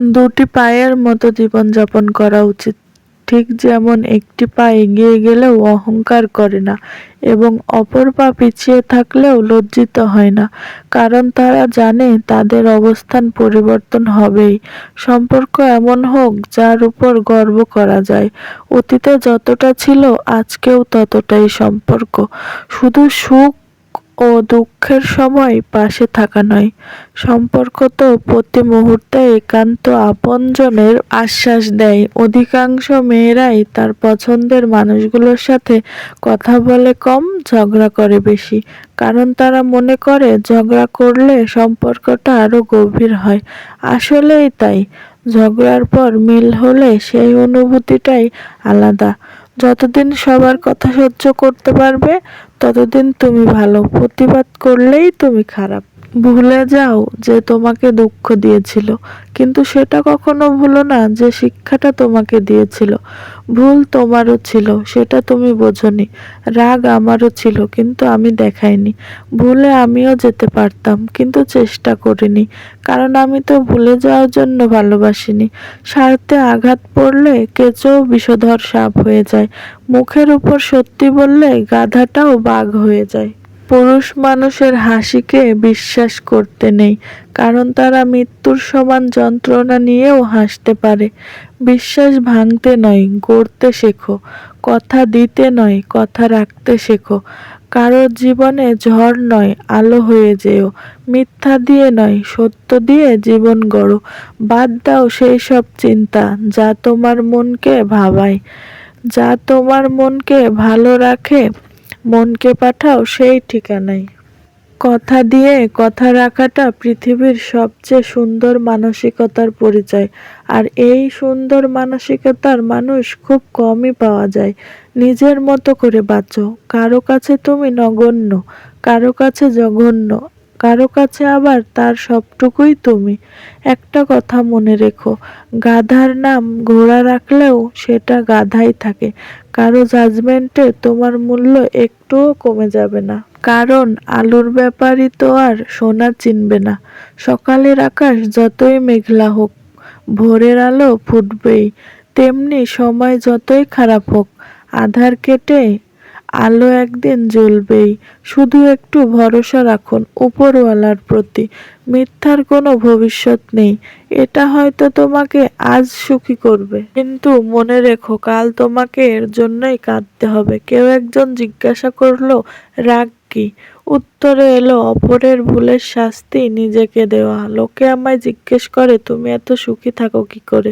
দুটি পায়ের মতো জীবনযাপন করা উচিত। ঠিক যেমন একটি পা এগিয়ে গেলেও অহংকার করে না এবং অপর পা পিছিয়ে থাকলেও লজ্জিত হয় না, কারণ তারা জানে তাদের অবস্থান পরিবর্তন হবেই। সম্পর্ক এমন হোক যার উপর গর্ব করা যায়। অতীতে যতটা ছিল, আজকেও ততটাই সম্পর্ক। শুধু সুখ ও দুঃখের সময় পাশে থাকা নয়। সম্পর্ক তো প্রতি মুহূর্তে একান্ত আপনজনের আশ্বাস দেয়। অধিকাংশ মেয়েরাই তার পছন্দের মানুষগুলোর সাথে কথা বলে কম, ঝগড়া করে বেশি। কারণ তারা মনে করে ঝগড়া করলে সম্পর্কটা আরও গভীর হয়। আসলেই তাই। ঝগড়ার পর মিল হলে সেই অনুভূতিটাই আলাদা। যতদিন সবার কথা সহ্য করতে পারবে ততদিন তুমি ভালো প্রতিবাদ করলেই তুমি খারাপ। ভুলে যাও যে তোমাকে দুঃখ দিয়েছিল। কিন্তু সেটা কখনো ভুলো না যে শিক্ষাটা তোমাকে দিয়েছিল। ভুল তোমারও ছিল, সেটা তুমি বোঝনি। রাগ আমারও ছিল, কিন্তু আমি দেখাইনি। ভুলে আমিও যেতে পারতাম, কিন্তু চেষ্টা করিনি। কারণ আমি তো ভুলে যাওয়ার জন্য ভালোবাসিনি। স্বার্থে আঘাত পড়লে কেঁচো বিষধর সাপ হয়ে যায়। মুখের উপর সত্যি বললে গাধাটাও বাঘ হয়ে যায়। পুরুষ মানুষের হাসিকে বিশ্বাস করতে নেই, কারণ তারা মৃত্যুর সমান যন্ত্রণা নিয়েও হাসতে পারে। বিশ্বাস ভাঙতে নয়, গড়তে শেখো। কথা দিতে নয়, কথা রাখতে শেখো। কারোর জীবনে ঝড় নয়, আলো হয়ে যেও। মিথ্যা দিয়ে নয়, সত্য দিয়ে জীবন গড়ো। বাদ দাও সেই সব চিন্তা, যা তোমার মনকে ভাবায়। যা তোমার মনকে ভালো রাখে মনকে পাঠাও সেই ঠিকানায়। কথা দিয়ে কথা রাখাটা পৃথিবীর সবচেয়ে সুন্দর মানসিকতার পরিচয়। আর এই সুন্দর মানসিকতার মানুষ খুব কমই পাওয়া যায়। নিজের মতো করে বাঁচো। কারও কাছে তুমি নগণ্য, কারও কাছে জঘন্য। কারও কাছে আবার তার সবটুকুই তুমি। একটা কথা মনে রেখো, গাধার নাম ঘোড়া রাখলেও সেটা গাধাই থাকে। কারও জাজমেন্টে তোমার মূল্য একটুও কমে যাবে না। কারণ আলুর ব্যাপারই তো আর সোনা চিনবে না। সকালের আকাশ যতই মেঘলা হোক, ভোরের আলো ফুটবেই, তেমনি সময় যতই খারাপ হোক, আধার কেটে আলো একদিন জ্বলবেই। শুধু একটু ভরসা রাখুন উপরওয়ালার প্রতি। মিথ্যার কোনো ভবিষ্যৎ নেই। এটা হয়তো তোমাকে আজ সুখী করবে। কিন্তু মনে রেখো, কাল তোমাকে এর জন্যই কাঁদতে হবে। কেউ একজন জিজ্ঞাসা করল, রাগ কি? উত্তরে এলো, অপরের ভুলের শাস্তি নিজেকে দেওয়া। লোকে আমায় জিজ্ঞেস করে, তুমি এত সুখী থাকো কি করে?